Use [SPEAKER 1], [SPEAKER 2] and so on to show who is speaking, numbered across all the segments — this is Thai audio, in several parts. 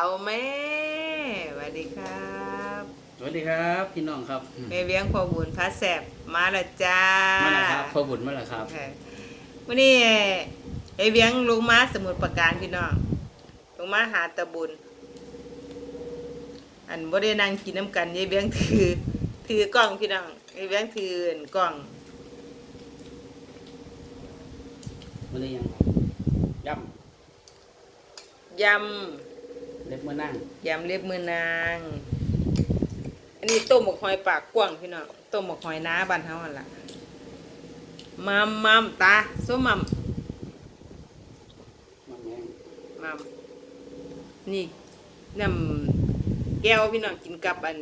[SPEAKER 1] เอาแม่สวัสดีครับ
[SPEAKER 2] สวัสดีครับพี่น้องครับ
[SPEAKER 1] แม่เวียงพ่อบุญพระแสบมาและจ้า
[SPEAKER 2] มาแล้วครับพ่อบุญมาแล้วครับ
[SPEAKER 1] ค่ะวันนี้ไอเวียงลงมาสมุดประการพี่น้องลงมาหาตะบุญ อันบ่ได้นั่งกินน้ำกันยายเวียงถือ ถือกล้องพี่น้องยายเวียงถือกล้อง
[SPEAKER 2] มันนี้ยังย่
[SPEAKER 1] ยำ
[SPEAKER 2] เล็บมือนั่งำ
[SPEAKER 1] ยำเล็บมือนาง อันนี้ต้มหมกหอยปากกว้างพี่น้องต้มหมกหอยน้าบ้านเฮาหั่นล่ะมัมมัมตาส้มมัม
[SPEAKER 2] มันแม่ง
[SPEAKER 1] มัมนี่น้ำแก้วพี่น้องกินกับอัน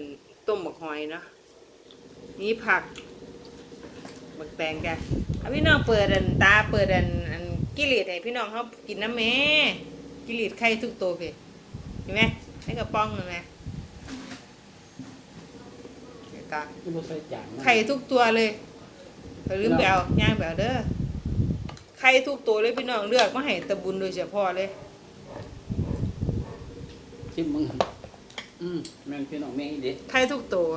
[SPEAKER 1] ต้มหมกหอยเนาะนี่ผักบักแตงแกเอาพี่น้องเปิดอันตาเปิดอันอันกิเลสให้พี่น้องเขากินน้ำแม่กิเลสไข่ทุกตัวพี่ เห็นไหมให้กระป๋องเห็นไหมเดี๋ยวตา
[SPEAKER 2] ที่บ่ใส่จานนะ
[SPEAKER 1] ไข่ทุกตัวเลยอย่าลืมไปเอาย่างไปเอาเด้อไข่ทุกตัวเลยพี่น้องเลือกมาให้ตะบุญโดยเฉพาะเลย
[SPEAKER 2] ชิมมึงหั่นอืมแม่งพี่น้องแม่งอีเด็ด
[SPEAKER 1] ไข่ทุกตัว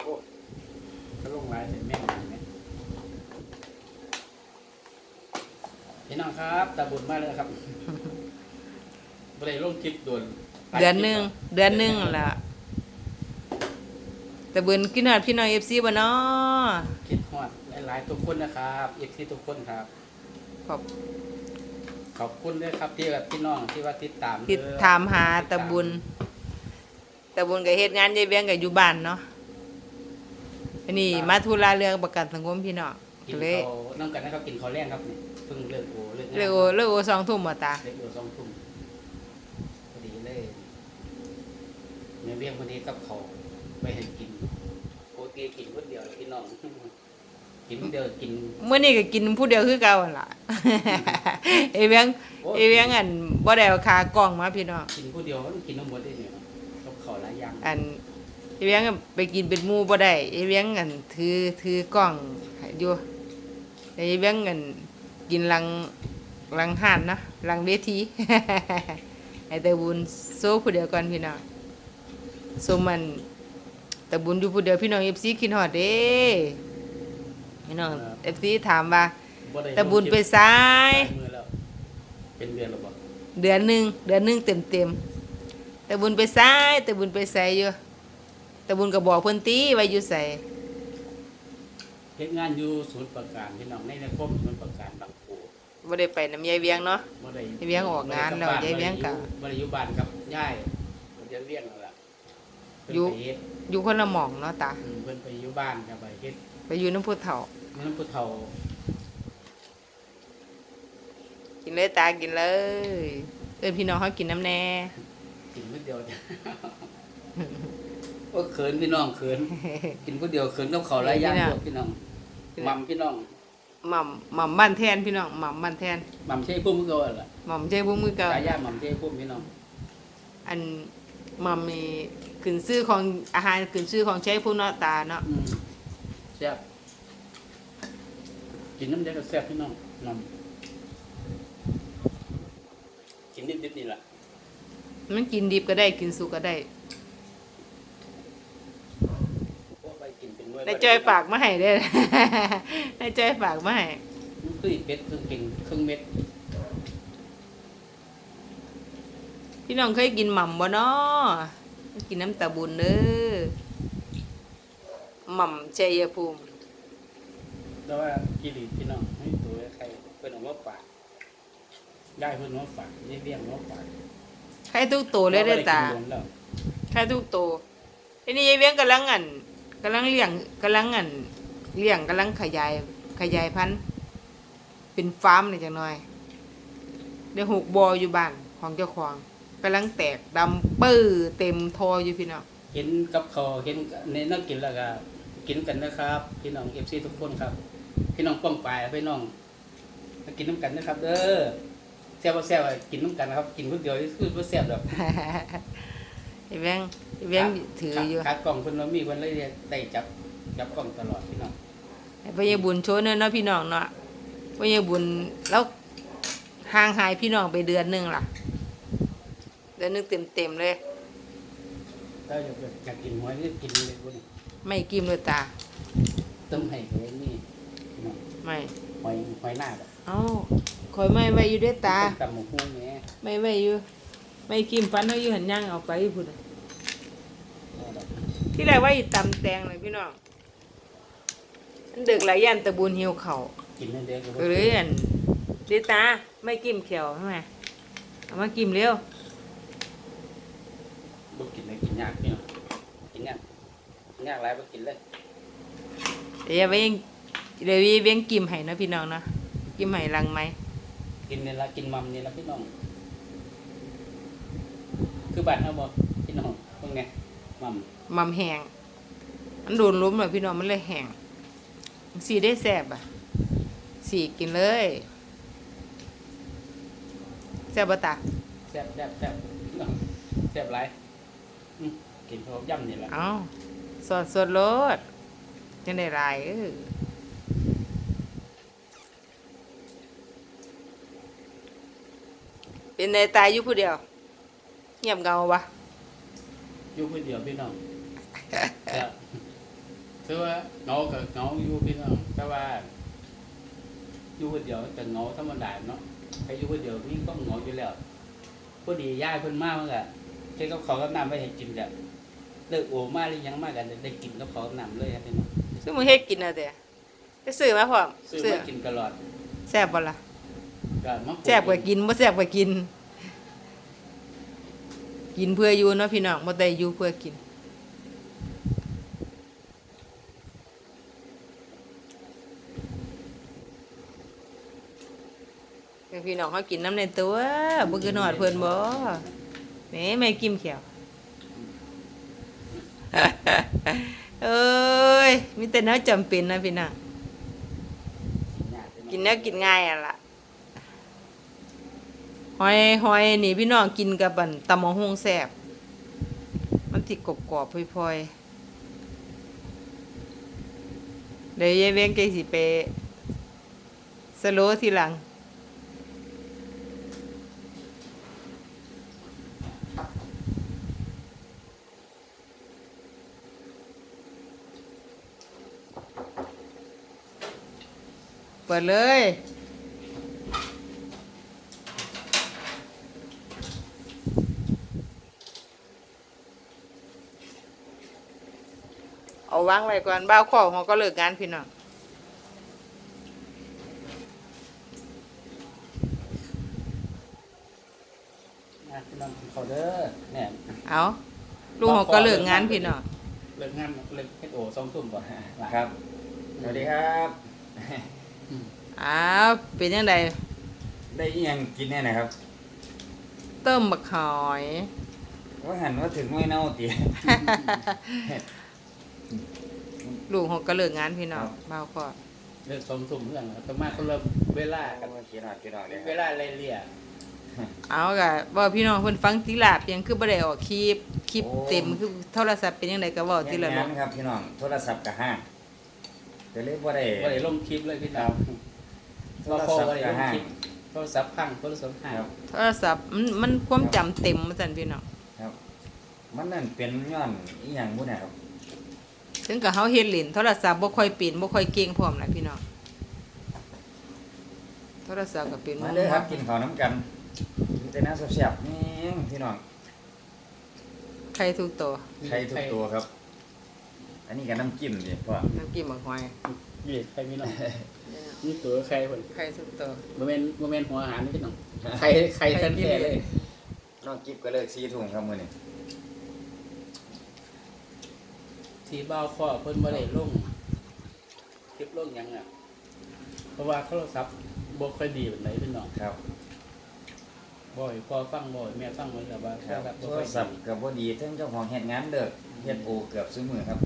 [SPEAKER 2] โอ้ก็ลงลายใส่แม่งเห็นไหมพี่น้อง ครับตาบุญมาเลยครับบ่ได้ลงคลิปด่วน
[SPEAKER 1] เดือนหนึ่งเดือนหนึ่งนั่นละตะบุญกินหอดพี่น้องเอฟซีบ่เนาะ
[SPEAKER 2] คิดฮอดหลายๆทุกคนนะครับเอฟซีทุกคนครับ
[SPEAKER 1] ขอบ
[SPEAKER 2] ขอบคุณด้วยครับที่แบบพี่น้องที่ว่าติดตาม
[SPEAKER 1] ติด
[SPEAKER 2] เด้อ
[SPEAKER 1] ถามหาตะบุญตะบุญก็เฮ็ดงานยายเบียงก็อยู่บ้านเนาะอันนี้มาธุระเรื่องประกันสังคมพี่น้อง
[SPEAKER 2] กิน
[SPEAKER 1] เลย
[SPEAKER 2] เขาน้ำกันนะครับกินข้าวแรงครับนี่เพิ่งเลิกโอ เลิกงาน
[SPEAKER 1] เลยโอเลยโอสองทุ่มบ่ตา
[SPEAKER 2] เลิกโอสองทุ่มพอดีเลยเนื้อเบี้ยงพอดีกับเขาวไปเห็นกินโปรตีกินคนเดียวเลยพี่น้องกินคนเดียวกิน
[SPEAKER 1] เมื่อนี้ก็กินผู้เดียวคือเก่าหั่นล่ะเอเวียง
[SPEAKER 2] โอ้
[SPEAKER 1] เอเวียงอันบ่ได้เอาคากล้องมาพี่น้อง
[SPEAKER 2] กินคนเดียวมันกินน้ำหมดได้เนี่ยกับเขาวหลายอย่าง
[SPEAKER 1] อันเอเวียงไปกินเป็นหมู่บ่ได้เอเวียงอันถือถือกล้องให้อยู่เอเวียงอันกินหลัง หลังห้านเนาะหลังเวทีให้แต่บุญโซ่ผู้เดียวก่อนพี่น้องโซมันแต่บุญอยู่ผู้เดียวพี่น้อง FC คิดฮอดเด้พี่น้อง FC ถามว่า
[SPEAKER 2] บ่ได้
[SPEAKER 1] แต่บุญไปซ้า
[SPEAKER 2] หลายยมือแล้วเป็นเดือนแล้วบ่
[SPEAKER 1] เดือนหนึ่งเดือนหนึ่งเต็มเต็มๆแต่บุญไปซ้ายแต่บุญไปใส่อยู่แต่บุญก็บอกเพิ่นตีไว้อยู่ใส่
[SPEAKER 2] เฮ็ดงานอยู่ศูนย์ประการพี่น้องในนครศูนย์ประการบางปู
[SPEAKER 1] บ่ได้ไปน้ำยายเวียงเนาะ
[SPEAKER 2] บ่ได้
[SPEAKER 1] ยายเวียงออกงานแล้วยายเวียงก็
[SPEAKER 2] บ่ได้อยู่บ้านกับยายบ่ได้เวียงแล้วล่ะเพิ่น
[SPEAKER 1] อยู่
[SPEAKER 2] ไปเฮ็ด
[SPEAKER 1] อยู่คนละหม่องเนาะตา
[SPEAKER 2] อืมเพิ่นไปอยู่บ้านกับไปเฮ็ด
[SPEAKER 1] ไปอยู่น้ำพุเฒ่า
[SPEAKER 2] น้ำผู้เฒ่า
[SPEAKER 1] กินเลยตากินเลย เอิ้นพี่น้องเฮากินน้ำแน่
[SPEAKER 2] กินคนเดียวจ้ะโอ้เขินพี่น้องเขิน กินคนเดียวเขินกับเขาวหลายอย่าง
[SPEAKER 1] พี่น้อง
[SPEAKER 2] พวกพี่น้อง มัมพี่น้อง
[SPEAKER 1] หม่ำหม่ำบ้านแทนพี่น้องหม่ำบ้านแทน
[SPEAKER 2] มัมใช่พุ่มก็ว่าล่ะ
[SPEAKER 1] หม่ำใจพวกมือเก่า
[SPEAKER 2] ตายามัมใช่พุ่มพี่น้อง
[SPEAKER 1] อันหม่ำมีขึ้นชื่อของอาหารขึ้นชื่อของใช้ผู้เนาะตาเนาะ
[SPEAKER 2] อืมแซ่บกินน้ำเดียวก็แซ่บพี่น้องมัมกินนิดๆนี่แหละ
[SPEAKER 1] มันกินดิบก็ได้กินสุกก็ได้
[SPEAKER 2] โอ้ไปกิ นเป็นหน่วย
[SPEAKER 1] ได้จอยฝากมาให้เด้อได้จอยฝากมาให้
[SPEAKER 2] มันคือเป็ดเครื่องเก่งเครื่องเม็ด
[SPEAKER 1] พี่น้องเคยกินหม่ำบ่เนาะกินน้ำตาบุญเด้อหม่ำชัยภูมิ
[SPEAKER 2] แล้วว่ากิริพี่น้องให้ตัวใครเป็นเอามาฝากได้เพิ่นเอามาฝากได้เลี้ยงเอามาฝาก
[SPEAKER 1] ใครทุกตัวเลยเด้อตา
[SPEAKER 2] บ่ได้กินโดนแล้ว
[SPEAKER 1] ใครทุกตัวทีนี้ยายเวียงกำลังอัน กำลังเลี้ยงกำลังอันเลี้ยงกำลังขยายขยายพันธุ์เป็นฟาร์มนี่จังหน่อยได้หกบออยู่บ้านของเจ้าของกำลังแตกดำปื้อเต็มทออยู่พี่น้อง
[SPEAKER 2] เห็นกับเขาวเห็นในนักกินแล้วก็กินกันนะครับ พี่น้องเอฟซีทุกคนครับ พี่น้องป้องปลายพี่น้องมากินน้ำกันนะครับเด้อแซ่บบ่แซ่บอะกินน้ำกันนะครับ กินคนเดียวนี่คือบ่แซ่บดอก
[SPEAKER 1] ไอ้แบงไอ้แบงถืออยู่
[SPEAKER 2] ขาดกล่องคนเรามีคนเลยได้จับจับกล่องตลอดพี่น้อง
[SPEAKER 1] ไอ้พญาบุญโชว์เนินเนาะพี่น้องเนาะพญาบุญแล้วห่างหายพี่น้องไปเดือนหนึงล่ะเดือนหนึงเต็มๆเลย
[SPEAKER 2] ถ้าอยากอยากกินหอยนี่กินเลยพวกนี้
[SPEAKER 1] ไม่กิมเลยตา
[SPEAKER 2] ต้มให้เขานี่พี่น้อง
[SPEAKER 1] ไม่
[SPEAKER 2] หอยหอยหน้าแบบ
[SPEAKER 1] เอ้าคอยไม่ไว้อยู่ด้วยตา
[SPEAKER 2] ตำหมูหุ้งแหม่
[SPEAKER 1] ไม่ไว้อยู่ ไม่กิมฟันเอาอยู่หันย่างเอาไปพุ่นน่ะที่แรกว่าอีตำแตงเลยพี่น้องมันดึกหลายยันตะบูนหิวเขาว
[SPEAKER 2] กินนั่นเด็ก
[SPEAKER 1] ก็เลยอันเดตาไม่กิมเขียวใช่ไหมเอามากิมเร็ว
[SPEAKER 2] บ่กินเลยกินยากพี่น้องกินยากกินยากหลายบ่กินเลย
[SPEAKER 1] เดี๋ยวไปยังเดี๋ยวเบี้ยงกิมให้เนาะพี่น้องเนาะกิมให้ลังไหม
[SPEAKER 2] กินนี่ละกินมัมนี่ละพี่น้อง คือบ้านเฮาบ่พี่น้องเพิ่งไงมัม
[SPEAKER 1] มัมแห้งมันโดนล้มเลยพี่น้องมันเลยแห้งสีได้แสบอะ สีกินเลยแสบปะตา
[SPEAKER 2] แซ่บแซ่บแซ่บพี่น้องแซ่บหลายอืมกินพร้อมยำนี่แหละ
[SPEAKER 1] เอาสดสดรสจังได้หลายเออเป็นในตายอยู่ผู้เดียว เงียบเงาวะ
[SPEAKER 2] อยู่คนเดียวพี่น้องแต่คือว่าเหงากับเหงาอยู่พี่น้องแต่ว่าอยู่คนเดียวแต่เหงาธรรมดาเนาะใครอยู่คนเดียวนี่ก็เหงาอยู่แล้วพอดีย่ายเพิ่นมาเมื่อไงเจ้ากับเขาก็นำไปให้กินกันเลิกโอมาหรือยังมากันได้กินกับเขานำเลยครับพี่น้อง
[SPEAKER 1] ซึ่งมึงเฮ็ดกินอะแต่ไปซื้อมาพร้อม
[SPEAKER 2] ซื้อ
[SPEAKER 1] ซื้อ
[SPEAKER 2] มากินตลอด
[SPEAKER 1] แซ่บบ่ล่ะ
[SPEAKER 2] ก็มาปลู
[SPEAKER 1] แซ่บกว่ากินบ่แซ่บกว่ากิน กินเพื่ออยู่เนาะพี่น้องบ่ได้อยู่เพื่อกินเดี๋ยวพี่น้องเขากินน้ำในตัวบ่คือหนอดเพิ่นบ่แหนี่แม่กิมเขียวเอ้ยมีแต่แนวจำเป็นนะพี่น้อง
[SPEAKER 2] ยากพี่อง
[SPEAKER 1] กินแนวกินง่ายอะล่ะ หอยหอยนี่พี่น้องกินกับบันตำมะฮุงแซบมันติกกรอบๆพลอยๆ เดี๋ยวยายเว้งแกสิไปสโลว์ทีหลัง เปิดเลย เอาวางไว้ก่อนบ้าวข้อเขาก็เลิกงานพี่น้อง
[SPEAKER 2] อะพี่น้องกินเขาวเด้อเนี่ย
[SPEAKER 1] เอาลูกเขาก็เลิกงานพี่น้อง
[SPEAKER 2] เลิกงานเลิกเฮ็ดโอสองทุ่มบ่
[SPEAKER 3] ครับสวัสดีครับ
[SPEAKER 1] อ้าวเป็นยังไง
[SPEAKER 3] ได้อิหยังกินแน่นะครับ
[SPEAKER 1] ต้มบักหอย
[SPEAKER 3] ว่าหันว่าถึงไม่เน่าตี
[SPEAKER 1] ลูกเขาก็เลิกงานพี่น้อง
[SPEAKER 3] ครับ
[SPEAKER 1] บ้าวข้อ
[SPEAKER 2] เลิกสองทุ่มเพื่อนครับประมาณคนละเวลากัน
[SPEAKER 3] กินหน่อยกินหน่อยเลยค
[SPEAKER 2] เว
[SPEAKER 3] รับ
[SPEAKER 2] ลาไล่เลี่ย
[SPEAKER 1] เอากะว่าพี่น้องเพิ่นฟังติลาบยังคือบ่ได้ออกคลิปคลิปเต็มคือโทรศัพท์เป็นยังไงก็เว้าติละ
[SPEAKER 3] งา
[SPEAKER 1] เนาะ
[SPEAKER 3] นครับพี่น้องโทรศัพท์กับห้างเดี๋ยวเรียกว่าได้
[SPEAKER 2] บ่ได้ลงคลิปเลยพี่น้อง
[SPEAKER 3] โท
[SPEAKER 2] บ่
[SPEAKER 3] ร
[SPEAKER 2] พอ
[SPEAKER 3] ศัพ
[SPEAKER 2] บ่
[SPEAKER 3] ท์
[SPEAKER 2] ได้
[SPEAKER 3] กับ
[SPEAKER 2] ลง
[SPEAKER 3] ห้าง
[SPEAKER 2] คลิปโทรศัพท์พังโทรศัพท์หาย
[SPEAKER 3] ครับ
[SPEAKER 1] โทรศัพท์มันมันความจำเต็มมาสั่นพี่น้อง
[SPEAKER 3] ครับ มันนั่นเป็นย้อนอีหยังบุ่นนะครับ
[SPEAKER 1] ถึงกับเฮาเฮ็ดเล่นโทรศัพท์บ่ค่อยเป็นบ่ค่อยเก่งพร้อมล่ะพี่น้องโทรศัพท์ก็เป็น
[SPEAKER 3] มาเลยครับกินข้าวน้ำกันมีแต่น้ำแซ่บๆนี่พี่น้อง
[SPEAKER 1] ใครทุกตัว
[SPEAKER 3] ใช้ทุกตัวครับ อันนี้กับน้ำจิ้มดิพ่อ
[SPEAKER 1] น้ำจิ้มบักหอย
[SPEAKER 2] นี่ใครพี่น้องนี่ตัวใครเพิ่น
[SPEAKER 1] ใครทุกตัว
[SPEAKER 2] บ่แม่นบ่แม่นหัวอาหารนี่พี่น้องใครใครแท้ๆเลย
[SPEAKER 3] น้องกิ๊บก็เลิกซีถุงครับมื้อนี้
[SPEAKER 2] ที่บ้าวข้อเพิ่นบ่ได้ลงคลิปลงหยังอะ เพราะว่าโทรศัพท์บ่ค่อยดีปานใดพี่น้อง
[SPEAKER 3] ครับ
[SPEAKER 2] บ่ให้พ่อฟังบ่ให้แม่ฟังเหมือนกับว่าโท
[SPEAKER 3] ค
[SPEAKER 2] ร
[SPEAKER 3] รับ
[SPEAKER 2] ศัพท์บ่
[SPEAKER 3] โท
[SPEAKER 2] ค่
[SPEAKER 3] ร
[SPEAKER 2] อย
[SPEAKER 3] ศัพ
[SPEAKER 2] ดี
[SPEAKER 3] ท์กับบ่ดีทั้งเจ้าของเฮ็ดงานเด้อเฮ็ดโอเกือบซุมื้อครับ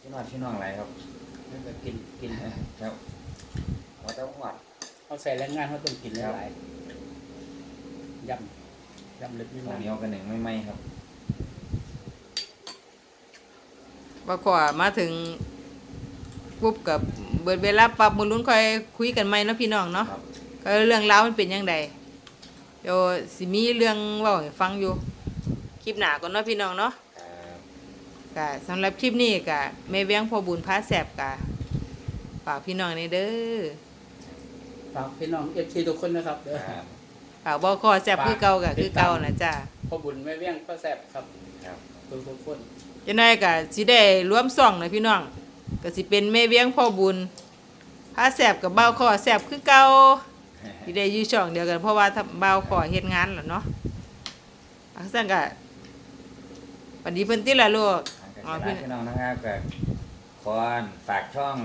[SPEAKER 3] พี่น้องพี่น้องหลายครับ
[SPEAKER 2] แล้วก็กินกิน
[SPEAKER 3] ครับว่าแต่หวัด
[SPEAKER 2] เอาใส่แรงงานเขาต้องกินหลายๆยำสำเร็จไม่
[SPEAKER 3] ข้าว
[SPEAKER 2] มา
[SPEAKER 3] เหนียวกันหนึ่งไม่ไหมครับ
[SPEAKER 1] บ่ขอมาถึงปุ๊บกับเบิดเวลาปรับมือลุ้นค่อยคุยกันใหม่เนาะพี่น้องเนาะ
[SPEAKER 3] ครับ
[SPEAKER 1] ก็เรื่องราวมันเป็นยังไงเดี๋ยวสิมีเรื่องเว่าให้ฟังอยู่คลิปหน้าก่อนเนาะพี่น้องเนาะ
[SPEAKER 3] ครับ
[SPEAKER 1] ก็สำหรับคลิปนี้ก็แม่เวียงพอบุญพาแสบกะฝากพี่น้องในเด้อ
[SPEAKER 2] ฝากพี่น้องเอฟซีทุกคนนะครับเด้อ
[SPEAKER 3] ครับ
[SPEAKER 1] ฝากบ่คอแสบคือเก่าก็คือเก่านะจ้า
[SPEAKER 2] พ่อบุญแม่เวียงก็แซ่บครับ
[SPEAKER 3] ครับ
[SPEAKER 2] ทุกทุกคน
[SPEAKER 1] จังไดก็สิได้รวมซ่องนะพี่น้องก็สิเป็นแม่เวียงพ่อบุญพาแสบกับเบ้าคอแสบคือเก่าสิได้อยู่ช่องเดียวกันเพราะว่าเบ้าคอเฮ็ดงานล่ะเนาะอักซั่นก็ปฏิเพิ่นติล่ะลูกอ๋อพี่
[SPEAKER 3] พี่น้องนะครับก็ขอฝากช่อง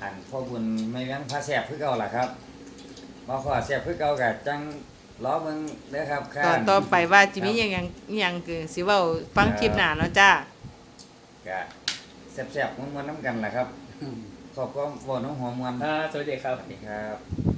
[SPEAKER 3] อันพ่อบุญไม่เลี้ยงพระแสบคือเก่าล่ะครับมาขอแสบคือเก่ากับจัง ล้อเบิ่งเด้อครับข้า
[SPEAKER 1] ตอนต่อไปว่าจิมีหยังหยังอิหยังคือสิเว้าฟังคลิปหน้าเนาะจ้า
[SPEAKER 3] ก็แสบๆมันๆน้ำกันล่ะครับ ขอบคุณบ่น้องหอมมัน
[SPEAKER 2] อ่าสวัสดีค
[SPEAKER 3] ส
[SPEAKER 2] รับ
[SPEAKER 3] วัสดีครับ